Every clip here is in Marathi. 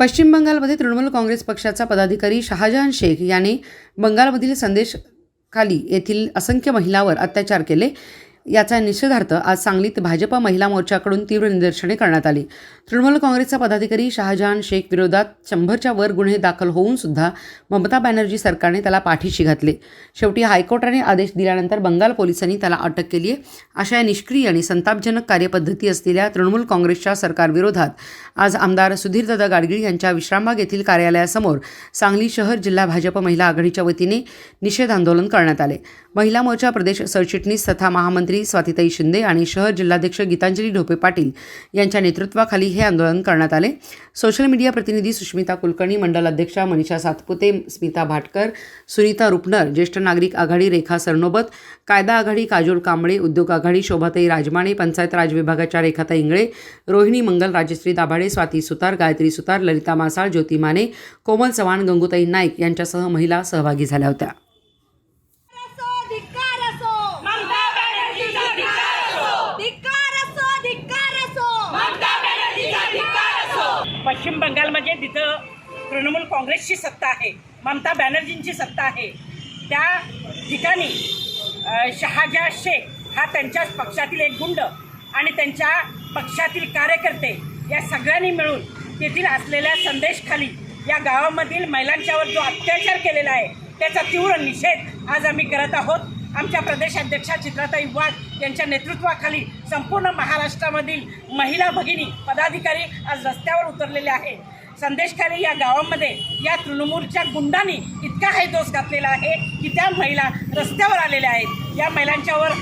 पश्चिम बंगालमध्ये तृणमूल काँग्रेस पक्षाचा पदाधिकारी शहाजहान शेख याने बंगालमधील संदेश खाली येथील असंख्य महिलांवर अत्याचार केले. याचा निषेधार्थ आज सांगलीत भाजपा महिला मोर्चाकडून तीव्र निदर्शने करण्यात आली. तृणमूल काँग्रेसचा पदाधिकारी शहाजहान शेख विरोधात शंभरच्या वर गुन्हे दाखल होऊन सुद्धा ममता बॅनर्जी सरकारने त्याला पाठीशी घातले. शेवटी हायकोर्टाने आदेश दिल्यानंतर बंगाल पोलिसांनी त्याला अटक केली आहे. अशा या निष्क्रिय आणि संतापजनक कार्यपद्धती असलेल्या तृणमूल काँग्रेसच्या सरकारविरोधात आज आमदार सुधीरदादा गाडगीळ यांच्या विश्रामबाग येथील कार्यालयासमोर सांगली शहर जिल्हा भाजप महिला आघाडीच्या वतीने निषेध आंदोलन करण्यात आले. महिला मोर्चा प्रदेश सरचिटणीस तथा महामंत्री स्वातिताई शिंदे आणि शहर जिल्हाध्यक्ष गीतांजली ढोपे पाटील यांच्या नेतृत्वाखाली हे आंदोलन करण्यात आले. सोशल मीडिया प्रतिनिधी सुष्मिता कुलकर्णी मंडल अध्यक्षा मनीषा सातपुते स्मिता भाटकर सुनीता रुपनर ज्येष्ठ नागरिक आघाडी रेखा सरनोबत कायदा आघाडी काजोल कांबळे उद्योग आघाडी शोभाताई राजमाणे पंचायत राज विभागाच्या रेखाताई इंगळे रोहिणी मंगल राजश्री दाभाडे स्वाती सुतार गायत्री सुतार ललिता मासाळ ज्योती माने कोमल चव्हाण गंगूताई नाईक यांच्यासह महिला सहभागी झाल्या होत्या असो धिक्कार असो ममता बॅनर्जीचा धिक्कार असो धिक्कार असो धिक्कार असो ममता बॅनर्जीचा धिक्कार असो पश्चिम बंगालमध्ये जिथं तृणमूल काँग्रेसची सत्ता आहे ममता बॅनर्जींची सत्ता आहे त्या ठिकाणी शहाजा शेख हा त्यांच्याच पक्षातील एक गुंड आणि त्यांच्या पक्षातील कार्यकर्ते या सगळ्यांनी मिळून तेथील असलेल्या संदेशखाली या गावामधील महिलांच्यावर जो अत्याचार केलेला आहे त्याचा तीव्र निषेध आज आम्ही करत आहोत. आमच्या प्रदेशाध्यक्षा चित्राताई वाघ यांच्या नेतृत्वाखाली संपूर्ण महाराष्ट्रामधील महिला भगिनी पदाधिकारी आज रस्त्यावर उतरलेले आहे. संदेशखाली या गावामध्ये या तृणमूलच्या गुंडांनी इतका हैदोस घातलेला आहे की त्या महिला रस्त्यावर आलेल्या आहेत. या महिलांच्यावर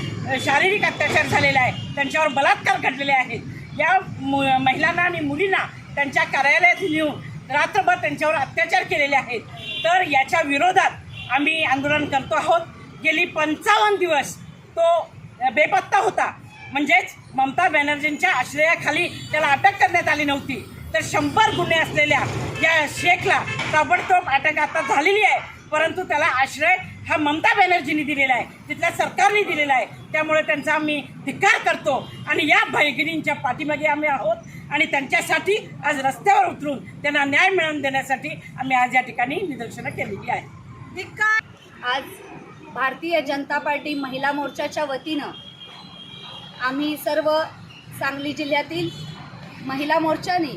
शारीरिक अत्याचार झालेला आहे. त्यांच्यावर बलात्कार घडलेले आहेत. या महिलांना आणि मुलींना त्यांच्या कार्यालयात नेऊन रात्रभर त्यांच्यावर अत्याचार केलेले आहेत. तर याच्या विरोधात आम्ही आंदोलन करतो आहोत. गेली पंचावन्न दिवस तो बेपत्ता होता. म्हणजेच ममता बॅनर्जींच्या आश्रयाखाली त्याला अटक करण्यात आली नव्हती. तर शंभर गुन्हे असलेल्या या शेखला ताबडतोब अटक आता झालेली आहे. परंतु त्याला आश्रय हा ममता बॅनर्जींनी दिलेला आहे. तिथल्या सरकारने दिलेला आहे. त्यामुळे त्यांचा आम्ही धिक्कार करतो आणि या भगिनींच्या पाठीमागे आम्ही आहोत आणि त्यांच्यासाठी आज रस्त्यावर उतरून त्यांना न्याय मिळवून देण्यासाठी आम्ही आज या ठिकाणी निदर्शनं केलेली आहे धिक्कार. आज भारतीय जनता पार्टी महिला मोर्चाच्या वतीनं आम्ही सर्व सांगली जिल्ह्यातील महिला मोर्चाने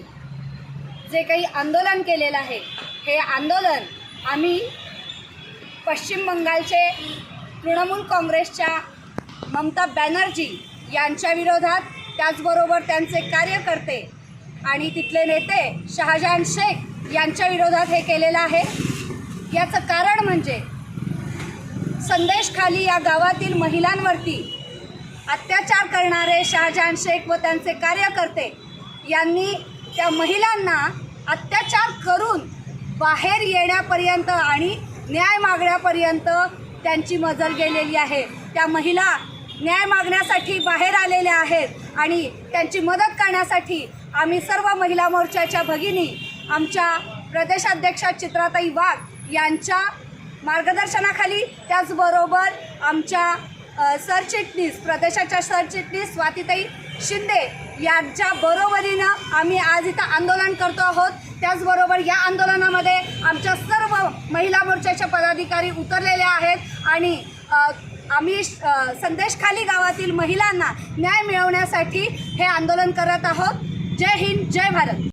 जे काही आंदोलन केलेलं आहे हे आंदोलन आम्ही पश्चिम बंगालचे तृणमूल काँग्रेसच्या ममता बॅनर्जी यांच्या विरोधात त्याचबरोबर त्यांचे कार्यकर्ते आणि तिथले नेते शहाजहान शेख यांच्या विरोधात हे केलेलं आहे. याचं कारण म्हणजे संदेशखाली या गावातील महिलांवरती. अत्याचार करणारे शहाजहान शेख व त्यांचे कार्यकर्ते यांनी त्या महिलांना अत्याचार करून बाहेर येण्यापर्यंत आणि न्याय मागण्यापर्यंत त्यांची मजल गेलेली आहे. त्या महिला न्याय मागण्यासाठी बाहेर आलेल्या आहेत आणि त्यांची मदत करण्यासाठी आम्ही सर्व महिला मोर्चाच्या भगिनी आमच्या प्रदेशाध्यक्षा चित्राताई वाघ यांच्या मार्गदर्शनाखाली त्याचबरोबर आमच्या सरचिटणीस प्रदेशाच्या सरचिटणीस स्वातीताई शिंदे यांच्या बरोबरीनं आम्ही आज इथं आंदोलन करतो आहोत. त्याचबरोबर या आंदोलनामध्ये आमच्या सर्व महिला मोर्चाच्या पदाधिकारी उतरलेले आहेत आणि आम्ही संदेशखाली गावातील महिलांना न्याय मिळवण्यासाठी हे आंदोलन करत आहोत. जय हिंद जय भारत.